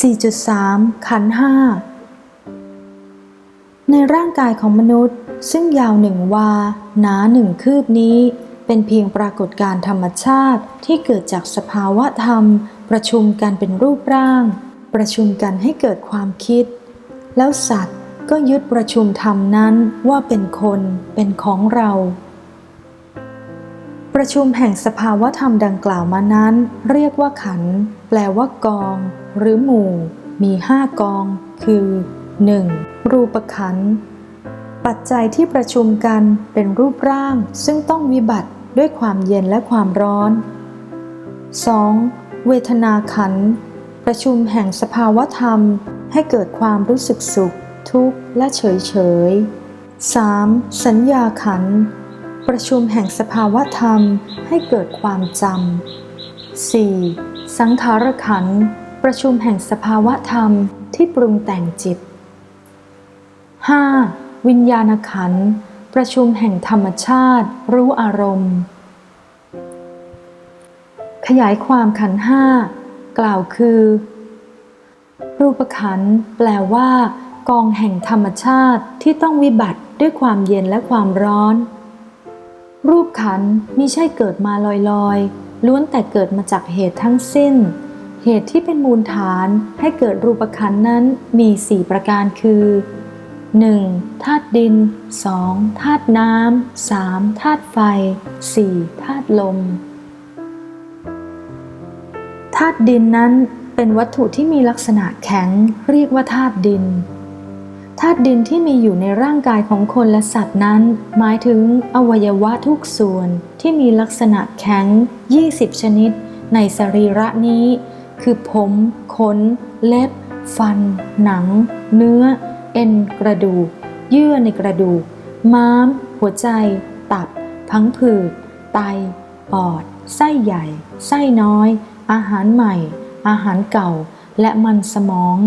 4.3 ขันห้าในร่างกายของมนุษย์ ซึ่งยาวหนึ่งวา หนาหนึ่งคืบนี้ เป็นเพียงปรากฏการธรรมชาติที่เกิดจากสภาวะธรรม ประชุมกันเป็นรูปร่าง ประชุมกันให้เกิดความคิด แล้วสัตว์ก็ยึดประชุมธรรมนั้นว่าเป็นคนเป็นของเรา ประชุมแห่งสภาวะธรรมดังกล่าวมานั้น เรียกว่าขัน แปลว่ากอง หรือหมู่มีห้ากอง คือ 1. รูปขัน ปัจจัยที่ประชุมกันเป็นรูปร่าง ซึ่งต้องวิบัติด้วยความเย็นและความร้อน 2. เวทนาขัน ประชุมแห่งสภาวธรรม ให้เกิดความรู้สึกสุข ทุกข์และเฉยเฉย 3. สัญญาขัน ประชุมแห่งสภาวธรรมให้เกิดความจำ 4. สังขารขันธ์ ประชุมแห่งสภาวะธรรมที่ปรุงแต่งจิต 5. วิญญาณขันธ์ประชุมแห่งธรรมชาติ รู้อารมณ์ ขยายความขันห้ากล่าวคือ รูปขันธ์แปลว่า กองแห่งธรรมชาติที่ต้องวิบัติด้วยความเย็นและความร้อน รูปขันธ์มิใช่เกิดมาลอยๆ ล้วนแต่เกิดมาจากเหตุทั้งสิ้น เหตุที่เป็นมูลฐานให้เกิดรูปขันนั้นมีสี่ประการคือ 1. ธาตุดิน 2. ธาตุน้ำ 3. ธาตุไฟ 4. ธาตุลม ธาตุดินนั้นเป็นวัตถุที่มีลักษณะแข็งเรียกว่าธาตุดิน ธาตุดินที่มีอยู่ในร่างกายของคนและสัตว์นั้น หมายถึงอวัยวะทุกส่วนที่มีลักษณะแข็ง 20 ชนิด ในสรีระนี้ คือผมขน เล็บ ฟัน หนัง เนื้อ เอ็นกระดูก เยื่อในกระดูก ม้าม หัวใจ ตับ พังผืด ไต ปอด ไส้ใหญ่ ไส้น้อย อาหารใหม่ อาหารเก่า และมันสมอง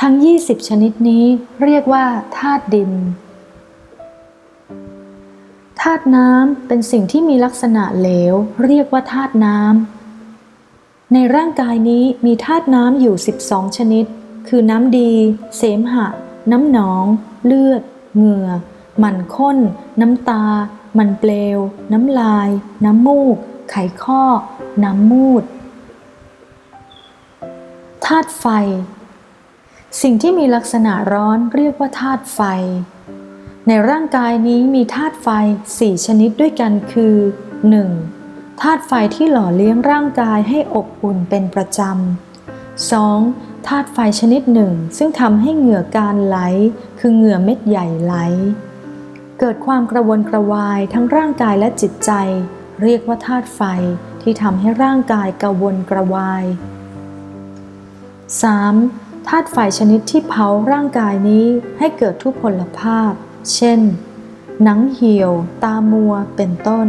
ทั้ง 20 ชนิดนี้เรียกว่าธาตุดินธาตุน้ำเป็นสิ่งที่มีลักษณะเหลว เรียกว่าธาตุน้ำ ในร่างกายนี้มีธาตุน้ำอยู่ 12 ชนิด คือน้ำดี เสมหะ น้ำหนอง เลือด เหงื่อ มันข้น น้ำตา มันเปลว น้ำลาย น้ำมูก ไขข้อ น้ำมูด ธาตุไฟ สิ่งที่มีลักษณะร้อนเรียกว่าธาตุไฟ ในร่างกายนี้มีธาตุไฟ 4 ชนิดด้วยกันคือ 1. ธาตุไฟที่หล่อเลี้ยงร่างกายให้อบอุ่นเป็นประจำ 2. ธาตุไฟชนิดหนึ่ง ซึ่งทำให้เหงื่อการไหล คือเหงื่อเม็ดใหญ่ไหล เกิดความกระวนกระวายทั้งร่างกายและจิตใจ เรียกว่าธาตุไฟที่ทำให้ร่างกายกระวนกระวาย 3. ธาตุไฟชนิดที่เผาร่างกายนี้ให้เกิดทุพพลภาพ เช่น หนังเหี่ยว ตามัว เป็นต้น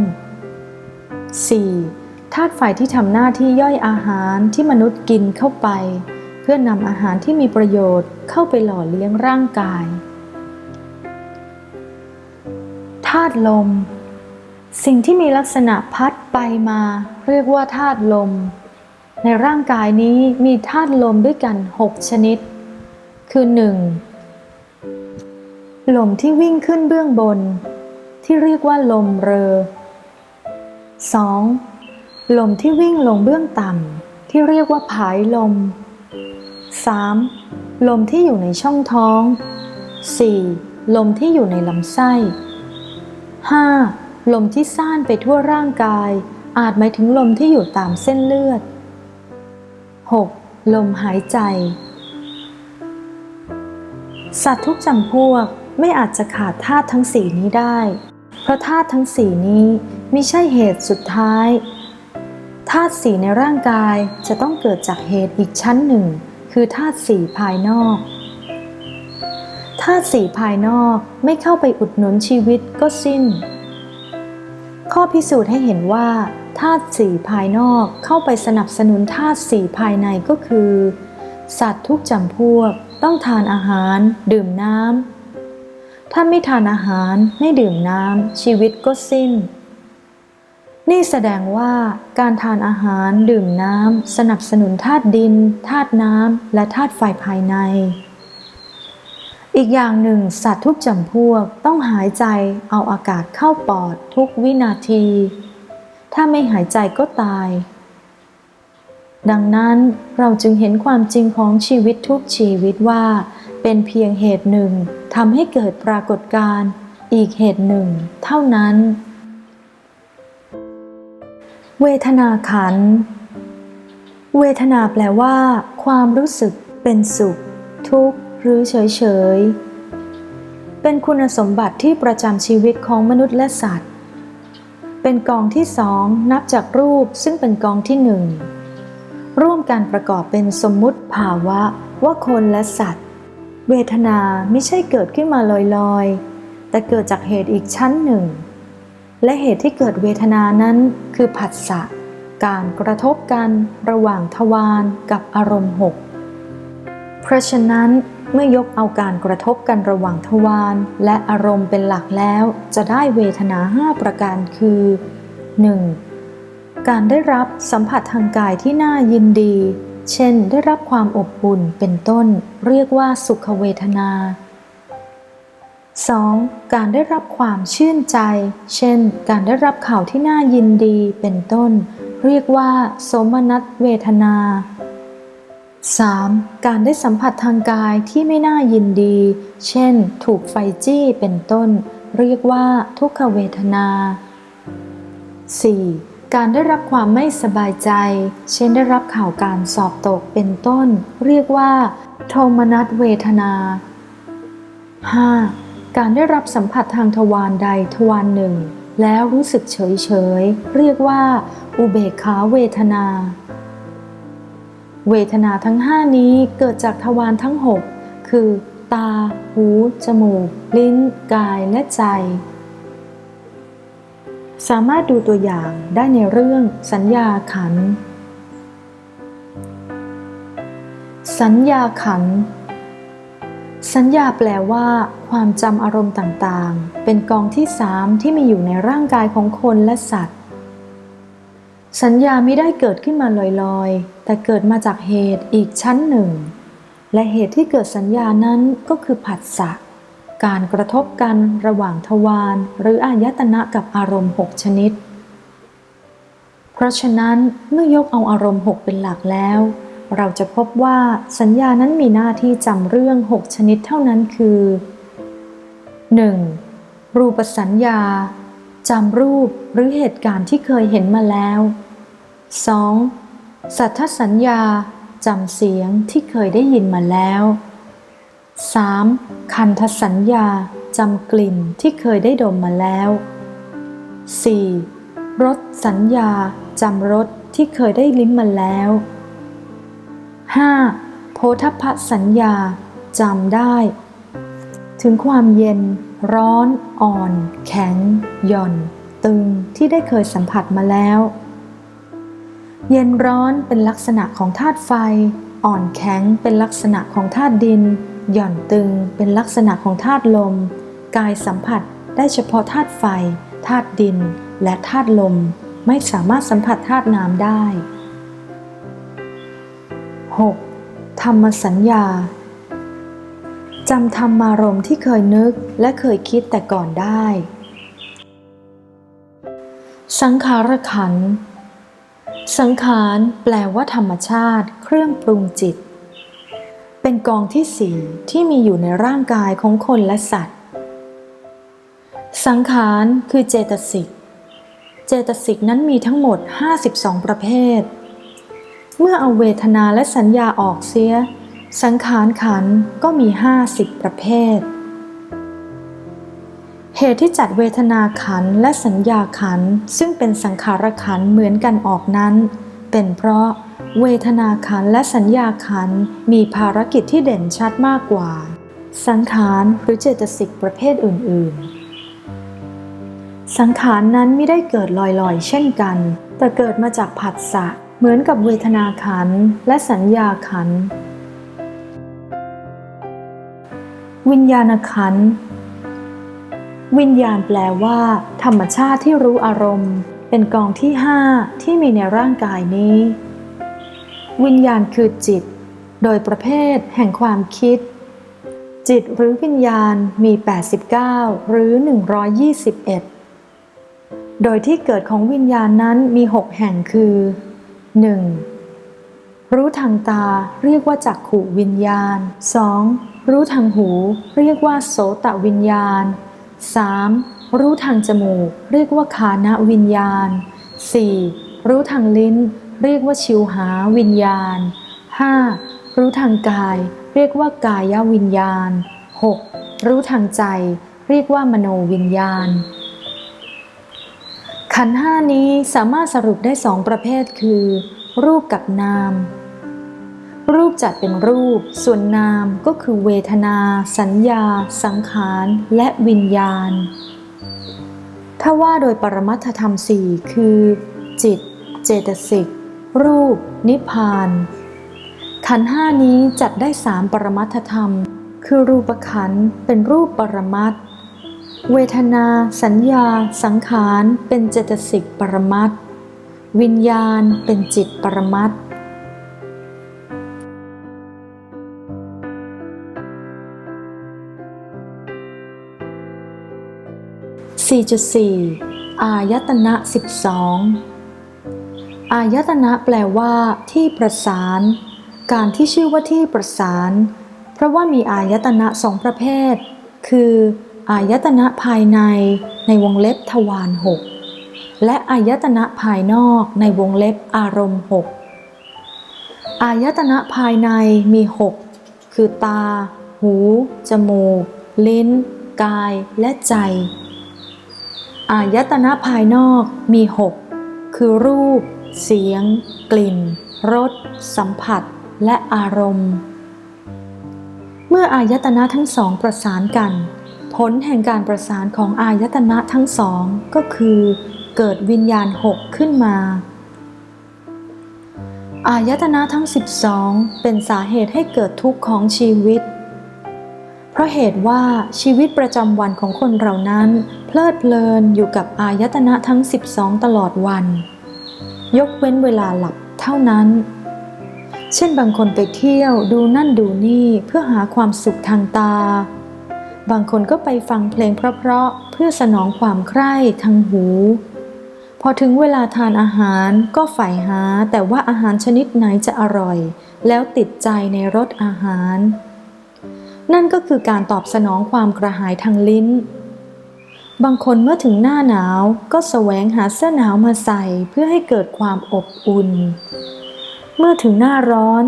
4. ธาตุไฟที่ทำหน้าที่ย่อยอาหารที่มนุษย์กินเข้าไป เพื่อนำอาหารที่มีประโยชน์เข้าไปหล่อเลี้ยงร่างกาย ธาตุลม สิ่งที่มีลักษณะพัดไปมา เรียกว่าธาตุลม ในร่างกายนี้มีธาตุลมด้วยกัน 6 ชนิด คือ 1. ลมที่วิ่งขึ้นเบื้องบน ที่เรียกว่าลมเรอ 2. ลมที่วิ่งลงเบื้องต่ำที่เรียกว่าผายลม 3. ลมที่อยู่ในช่องท้อง 4. ลมที่อยู่ในลำไส้ 5. ลมที่ซ่านไปทั่วร่างกาย อาจหมายถึงลมที่อยู่ตามเส้นเลือด 6. ลมหายใจ สัตว์ทุกจำพวกไม่อาจจะขาดธาตุทั้งสี่นี้ได้ เพราะธาตุทั้งสี่นี้ มิใช่เหตุสุดท้ายธาตุสีในร่างกายจะต้องเกิดจากเหตุอีกชั้นหนึ่ง คือธาตุสีภายนอกธาตุสีภายนอกไม่เข้าไปอุดหนุนชีวิตก็สิ้น ข้อพิสูจน์ให้เห็นว่าธาตุสีภายนอกเข้าไปสนับสนุนธาตุสีภายในก็คือ สัตว์ทุกจำพวกต้องทานอาหาร ดื่มน้ำถ้าไม่ทานอาหารไม่ดื่มน้ำชีวิตก็สิ้น นี่แสดงว่าการทานอาหารดื่มน้ำ สนับสนุนธาตุดินธาตุน้ำ และธาตุไฟภายใน อีกอย่างหนึ่ง สัตว์ทุกจำพวกต้องหายใจเอาอากาศเข้าปอดทุกวินาที ถ้าไม่หายใจก็ตาย ดังนั้นเราจึงเห็นความจริงของชีวิตทุกชีวิตว่า เป็นเพียงเหตุหนึ่งทำให้เกิดปรากฏการณ์อีกเหตุหนึ่ง เท่านั้น เวทนาขัน เวทนาแปลว่า ความรู้สึกเป็นสุข ทุกข์ หรือเฉยเฉย เป็นคุณสมบัติที่ประจำชีวิตของมนุษย์และสัตว์ เป็นกองที่สองนับจากรูปซึ่งเป็นกองที่หนึ่ง ร่วมกันประกอบเป็นสมมุติภาวะว่าคนและสัตว์ เวทนาไม่ใช่เกิดขึ้นมาลอยๆ แต่เกิดจากเหตุอีกชั้นหนึ่ง และเหตุที่เกิดเวทนานั้นคือผัสสะการกระทบกันระหว่างทวารกับอารมณ์หกเพราะฉะนั้นเมื่อยกเอาการกระทบกันระหว่างทวารและอารมณ์เป็นหลักแล้ว จะได้เวทนาห้าประการคือ 1. การได้รับสัมผัสทางกายที่น่ายินดี เช่น ได้รับความอบอุ่นเป็นต้น เรียกว่าสุขเวทนา 2. การได้รับความชื่นใจ เช่น การได้รับข่าวที่น่ายินดีเป็นต้น เรียกว่า สมนัสเวทนา 3. การได้สัมผัสทางกายที่ไม่น่ายินดี เช่น ถูกไฟจี้เป็นต้น เรียกว่า ทุกขเวทนา 4. การได้รับความไม่สบายใจ เช่นได้รับข่าวการสอบตกเป็นต้น เรียกว่า โทมนัสเวทนา 5. การได้รับสัมผัสทางทวารใดทวารหนึ่ง แล้วรู้สึกเฉยเฉยเรียกว่า อุเบกขาเวทนา เวทนาทั้งห้านี้เกิดจากทวารทั้งหกคือ ตา หู จมูก ลิ้น กายและใจ สามารถดูตัวอย่างได้ในเรื่องสัญญาขัน สัญญาขันธ สัญญาแปลว่า ความจำอารมณ์ต่างๆ เป็นกองที่สามที่มีอยู่ในร่างกายของคนและสัตว์ สัญญาไม่ได้เกิดขึ้นมาลอยๆ แต่เกิดมาจากเหตุอีกชั้นหนึ่ง และเหตุที่เกิดสัญญานั้นก็คือผัสสะการกระทบกันระหว่างทวารหรืออายตนะกับอารมณ์หกชนิด เพราะฉะนั้นเมื่อยกเอาอารมณ์หกเป็นหลักแล้ว เราจะพบว่าสัญญานั้นมีหน้าที่จำเรื่องหกชนิดเท่านั้นคือ 1. รูปสัญญาจำรูปหรือเหตุการณ์ที่เคยเห็นมาแล้ว 2. สัทธสัญญาจำเสียงที่เคยได้ยินมาแล้ว 3. คันธสัญญาจำกลิ่นที่เคยได้ดมมาแล้ว 4. รสสัญญาจำรสที่เคยได้ลิ้มมาแล้ว 5. โพธพสัญญาจำได้ ถึงความเย็น ร้อน อ่อน แข็ง หย่อน ตึงที่ได้เคยสัมผัสมาแล้ว เย็นร้อนเป็นลักษณะของธาตุไฟ อ่อนแข็งเป็นลักษณะของธาตุดิน หย่อนตึงเป็นลักษณะของธาตุลม กายสัมผัสได้เฉพาะธาตุไฟธาตุดิน และธาตุลม ไม่สามารถสัมผัสธาตุน้ำได้ 6. ธรรมสัญญาจำธรรมารมที่เคยนึกและเคยคิดแต่ก่อนได้ สังขารขัน สังขารแปลว่าธรรมชาติ เครื่องปรุงจิต เป็นกองที่สี่ที่มีอยู่ในร่างกายของคนและสัตว์ สังขารคือเจตสิก เจตสิกนั้นมีทั้งหมด 52 ประเภท เมื่อเอาเวทนาและสัญญาออกเสีย สังขารขันก็มี50ประเภท เหตุที่จัดเวทนาขันและสัญญาขันซึ่งเป็นสังขารขันเหมือนกันออกนั้น เป็นเพราะเวทนาขันและสัญญาขันมีภารกิจที่เด่นชัดมากกว่า สังขารหรือเจตสิกประเภทอื่น ๆ สังขารนั้นไม่ได้เกิดลอยๆ เช่นกัน แต่เกิดมาจากผัสสะ เหมือนกับเวทนาขันและสัญญาขัน วิญญาณขัน วิญญาณแปลว่า ธรรมชาติที่รู้อารมณ์ เป็นกองที่ห้าที่มีในร่างกายนี้ วิญญาณคือจิต โดยประเภทแห่งความคิด จิตหรือวิญญาณมี 89 หรือ 121 โดยที่เกิดของวิญญาณนั้นมี 6 แห่งคือ 1. รู้ทางตาเรียกว่าจักขุวิญญาณ 2. รู้ทางหูเรียกว่าโสตวิญญาณ 3. รู้ทางจมูกเรียกว่าคานะวิญญาณ 4. รู้ทางลิ้น เรียกว่าชิวหาวิญญาณ 5. รู้ทางกาย เรียกว่ากายวิญญาณ 6. รู้ทางใจ เรียกว่ามโนวิญญาณ ขันห้านี้สามารถสรุปได้สองประเภทคือ รูปกับนาม รูปจัดเป็นรูป ส่วนนามก็คือเวทนา สัญญา สังขาร และวิญญาณ ถ้าว่าโดยปรมัตถธรรมสี่คือ จิต เจตสิก รูป นิพพาน ขันห้านี้จัดได้สามปรมัตถธรรม คือรูปขันธ์เป็นรูปปรมัตถ เวทนา สัญญา สังขารเป็นเจตสิกปรมัตถ์วิญญาณเป็นจิตปรมัตถ์4.4 อายตนะ 12 อายตนะแปลว่า ที่ประสาน การที่ชื่อว่าที่ประสาน เพราะว่ามีอายตนะสองประเภท คือ อายตนะภายในในวงเล็บทวารหกและอายตนะภายนอกในวงเล็บอารมณ์หกอายตนะภายในมีหกคือตา หู จมูก ลิ้น กาย และใจ อายตนะภายนอกมีหกคือรูป เสียง กลิ่น รส สัมผัส และอารมณ์ เมื่ออายตนะทั้งสองประสานกัน ผลแห่งการประสานของอายตนะทั้งสองก็คือ เกิดวิญญาณหกขึ้นมา อายตนะทั้ง 12 เป็นสาเหตุให้เกิดทุกข์ของชีวิต เพราะเหตุว่าชีวิตประจำวันของคนเรานั้น เพลิดเพลินอยู่กับอายตนะทั้ง 12 ตลอดวัน ยกเว้นเวลาหลับเท่านั้น เช่นบางคนไปเที่ยวดูนั่นดูนี่เพื่อหาความสุขทางตา บางคนก็ไปฟังเพลงเพราะๆเพื่อสนองความใคร่ทางหู พอถึงเวลาทานอาหารก็ใฝ่หาแต่ว่าอาหารชนิดไหนจะอร่อย แล้วติดใจในรสอาหาร นั่นก็คือการตอบสนองความกระหายทางลิ้น บางคนเมื่อถึงหน้าหนาวก็แสวงหาเสื้อหนาวมาใส่เพื่อให้เกิดความอบอุ่น เมื่อถึงหน้าร้อน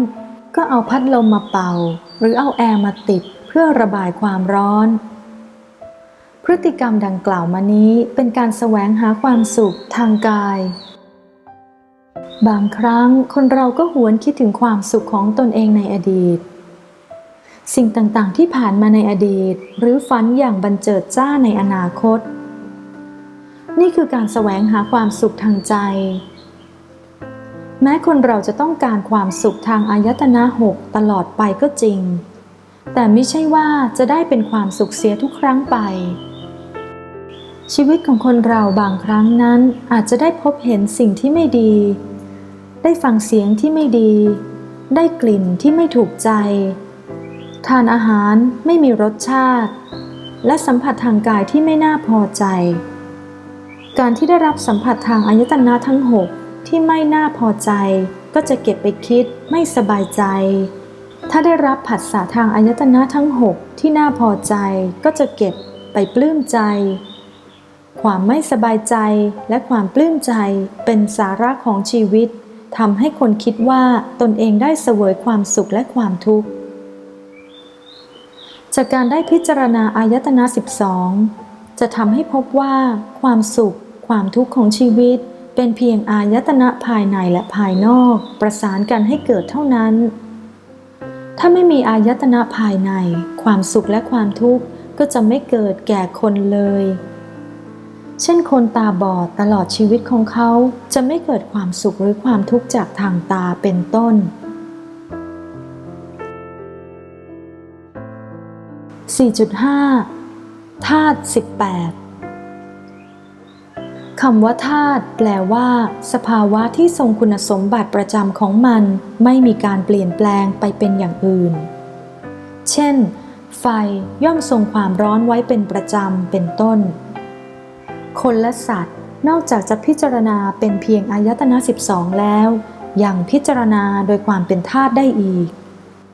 ก็เอาพัดลมมาเป่า หรือเอาแอร์มาติด เพื่อระบายความร้อน พฤติกรรมดังกล่าวมานี้เป็นการแสวงหาความสุขทางกาย บางครั้งคนเราก็หวนคิดถึงความสุขของตนเองในอดีต สิ่งต่างๆที่ผ่านมาในอดีต หรือฝันอย่างบันเจิดจ้าในอนาคต นี่คือการแสวงหาความสุขทางใจแม้คนเราจะต้องการความสุขทางอายตนะหกตลอดไปก็จริง แต่ไม่ใช่ว่าจะได้เป็นความสุขเสียทุกครั้งไป ชีวิตของคนเราบางครั้งนั้นอาจจะได้พบเห็นสิ่งที่ไม่ดี ได้ฟังเสียงที่ไม่ดี ได้กลิ่นที่ไม่ถูกใจ ทานอาหารไม่มีรสชาติ และสัมผัสทางกายที่ไม่น่าพอใจ การที่ได้รับสัมผัสทางอายตนะทั้งหกที่ไม่น่าพอใจ ก็จะเก็บไปคิดไม่สบายใจ ถ้าได้รับผัสสะทางอายตนะทั้งหกที่น่าพอใจก็จะเก็บไปปลื้มใจ ความไม่สบายใจและความปลื้มใจเป็นสาระของชีวิตทำให้คนคิดว่าตนเองได้เสวยความสุขและความทุกข์ จากการได้พิจารณาอายตนะ 12 จะทำให้พบว่า ความสุข ความทุกข์ของชีวิต เป็นเพียงอายตนะภายในและภายนอก ประสานกันให้เกิดเท่านั้น ถ้าไม่มีอายตนะภายใน ความสุขและความทุกข์ก็จะไม่เกิดแก่คนเลย เช่นคนตาบอดตลอดชีวิตของเขาจะไม่เกิดความสุขหรือความทุกข์จากทางตาเป็นต้น 4.5ธาตุ18 คำว่าธาตุแปลว่า สภาวะที่ทรงคุณสมบัติประจำของมัน ไม่มีการเปลี่ยนแปลงไปเป็นอย่างอื่น เช่น ไฟย่อมทรงความร้อนไว้เป็นประจำเป็นต้น คนและสัตว์ นอกจากจะพิจารณาเป็นเพียงอายตนะ 12 แล้ว ยังพิจารณาโดยความเป็นธาตุได้อีก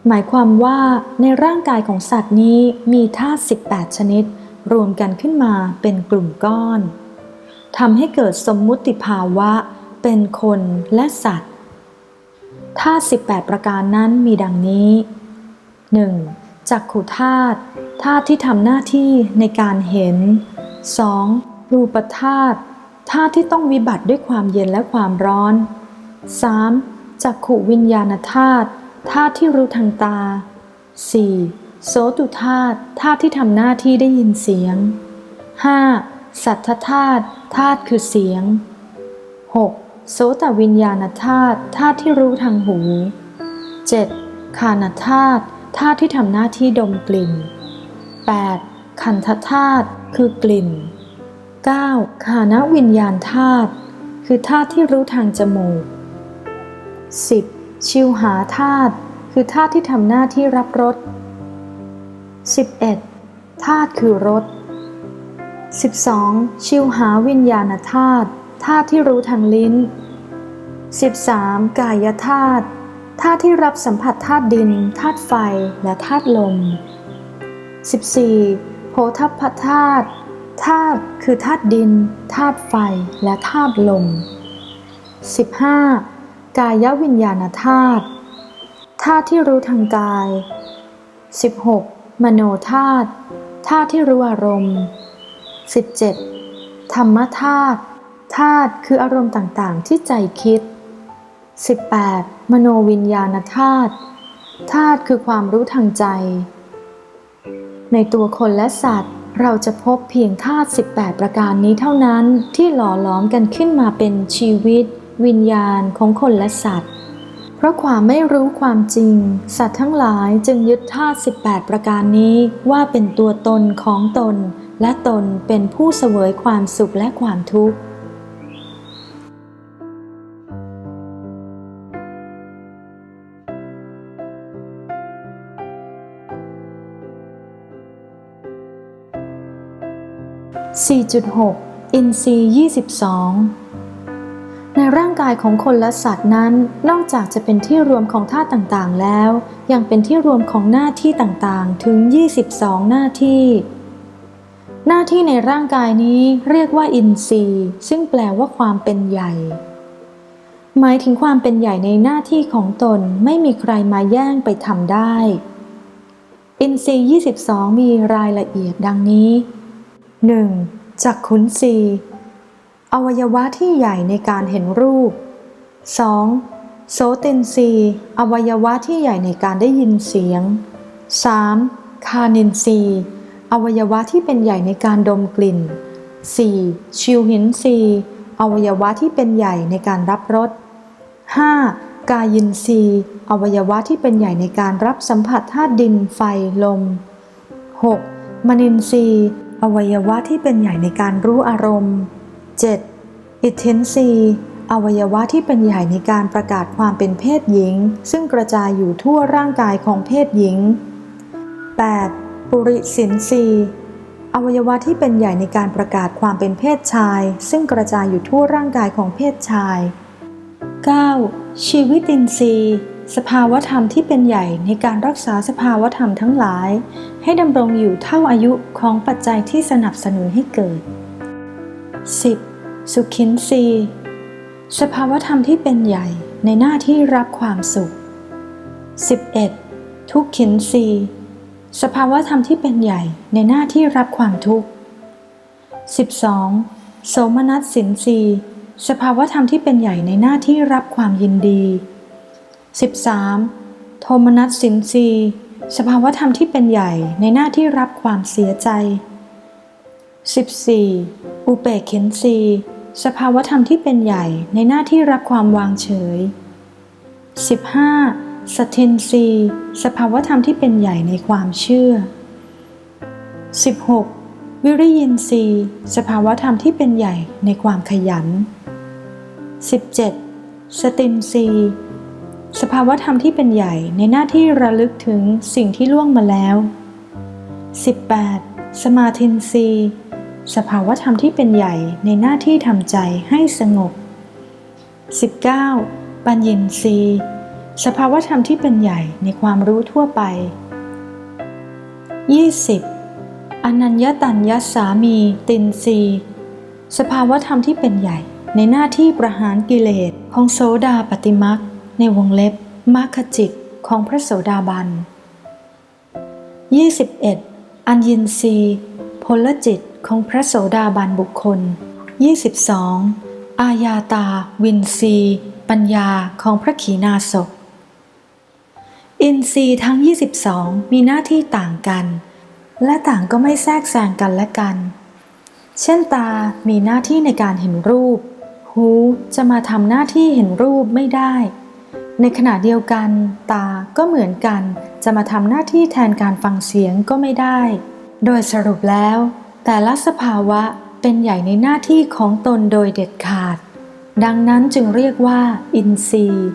หมายความว่าในร่างกายของสัตว์นี้มีธาตุ 18 ชนิด รวมกันขึ้นมาเป็นกลุ่มก้อน ทำให้เกิดสมมุติภาวะ เป็นคนและสัตว์ธาตุ18 ประการนั้นมีดังนี้ 1. จักขุธาตุธาตุที่ทำหน้าที่ในการเห็น 2. รูปธาตุธาตุที่ต้องวิบัติด้วยความเย็นและความร้อน 3. จักขุวิญญาณธาตุธาตุที่รู้ทางตา 4. โสตุธาตุธาตุที่ทำหน้าที่ได้ยินเสียง 5. สัทธธาตุธาตุคือเสียง 6. โสตวิญญาณธาตุธาตุที่รู้ทางหู 7. คานธาตุธาตุที่ทำหน้าที่ดมกลิ่น 8. คันธธาตุคือกลิ่น 9. คานวิญญาณธาตุคือธาตุที่รู้ทางจมูก 10. ชิวหาธาตุคือธาตุที่ทำหน้าที่รับรส 11. ธาตุคือรส 12. ชิวหาวิญญาณธาตุธาตุที่รู้ทางลิ้น 13. กายธาตุธาตุที่รับสัมผัสธาตุดินธาตุไฟและธาตุลม 14. โพธพธาตุธาตุคือธาตุดินธาตุไฟและธาตุลม 15. กายวิญญาณธาตุธาตุที่รู้ทางกาย 16. มโนธาตุธาตุที่รู้อารมณ์ 17. ธรรมธาตุธาตุคืออารมณ์ต่างๆ ที่ใจคิด 18. มโนวิญญาณธาตุธาตุคือความรู้ทางใจ ในตัวคนและสัตว์ เราจะพบเพียงธาตุ18 ประการนี้เท่านั้นที่หล่อหลอมกันขึ้นมาเป็นชีวิต วิญญาณของคนและสัตว์ เพราะความไม่รู้ความจริง สัตว์ทั้งหลายจึงยึดธาตุ18 ประการนี้ว่าเป็นตัวตนของตน และตนเป็นผู้เสวยความสุขและความทุกข์4.6 อินทรีย์22 ในร่างกายของคนและสัตว์นั้น นอกจากจะเป็นที่รวมของธาต่างๆแล้ว ยังเป็นที่รวมของหน้าที่ต่างๆ ถึง 22 หน้าที่ หน้าที่ในร่างกายนี้เรียกว่าอินทรีย์ซึ่งแปลว่าความเป็นใหญ่ หมายถึงความเป็นใหญ่ในหน้าที่ของตนไม่มีใครมาแย่งไปทำได้ อินทรีย์ 22 มีรายละเอียดดังนี้ 1. จักขุนสีอวัยวะที่ใหญ่ในการเห็นรูป 2. โสตินสีอวัยวะที่ใหญ่ในการได้ยินเสียง 3. คานินสี อวัยวะที่เป็นใหญ่ในการดมกลิ่น 4. ชิวหินสีอวัยวะที่เป็นใหญ่ในการรับรส 5. กายินสีอวัยวะที่เป็นใหญ่ในการรับสัมผัสธาตุดินไฟลม 6. มนินทรีอวัยวะที่เป็นใหญ่ในการรู้อารมณ์ 7. อิทเทนซีอวัยวะที่เป็นใหญ่ในการประกาศความเป็นเพศหญิง ซึ่งกระจายอยู่ทั่วร่างกายของเพศหญิง 8. ปุริสินซีอวัยวะที่เป็นใหญ่ในการประกาศความเป็นเพศชาย ซึ่งกระจายอยู่ทั่วร่างกายของเพศชาย 9. ชีวิตินทรีย์ สภาวธรรมที่เป็นใหญ่ในการรักษาสภาวธรรมทั้งหลาย ให้ดำรงอยู่เท่าอายุของปัจจัยที่สนับสนุนให้เกิด 10. สุขินทรีย์สภาวธรรมที่เป็นใหญ่ในหน้าที่รับความสุข 11. ทุกขินทรีย์ สภาวธรรมที่เป็นใหญ่ในหน้าที่รับความทุกข์ 12. โสมนัสสินรีสภาวธรรมที่เป็นใหญ่ในหน้าที่รับความยินดี 13. โทมนัสสินรีสภาวธรรมที่เป็นใหญ่ในหน้าที่รับความเสียใจ 14. อุเปกขินทรีสภาวธรรมที่เป็นใหญ่ในหน้าที่รับความวางเฉย 15. สตินรีสภาวธรรมที่เป็นใหญ่ในความเชื่อ 16. วิริยินรีสภาวธรรมที่เป็นใหญ่ในความขยัน 17. สตินรีสภาวธรรมที่เป็นใหญ่ในหน้าที่ระลึกถึงสิ่งที่ล่วงมาแล้ว 18. สมาธินรีสภาวธรรมที่เป็นใหญ่ในหน้าที่ทำใจให้สงบ 19. ปัญญินรีย์ สภาวธรรมที่เป็นใหญ่ในความรู้ทั่วไป 20. อนัญญตัญญสามีตินรีสภาวธรรมที่เป็นใหญ่ในหน้าที่ประหารกิเลสของโสดาปฏิมักในวงเล็บมรรคจิตของพระโสดาบัน 21. อัญญินรีพลจิตของพระโสดาบันบุคคล 22. อาญาตา วินรีปัญญาของพระขีณาสพ อินทรีย์ทั้ง 22 มีหน้าที่ต่างกัน และต่างก็ไม่แทรกแซงกันและกัน เช่นตา มีหน้าที่ในการเห็นรูป หูจะมาทำหน้าที่เห็นรูปไม่ได้ ในขณะเดียวกัน ตาก็เหมือนกัน จะมาทำหน้าที่แทนการฟังเสียงก็ไม่ได้ โดยสรุปแล้ว แต่ละสภาวะเป็นใหญ่ในหน้าที่ของตนโดยเด็ดขาด ดังนั้นจึงเรียกว่า อินทรีย์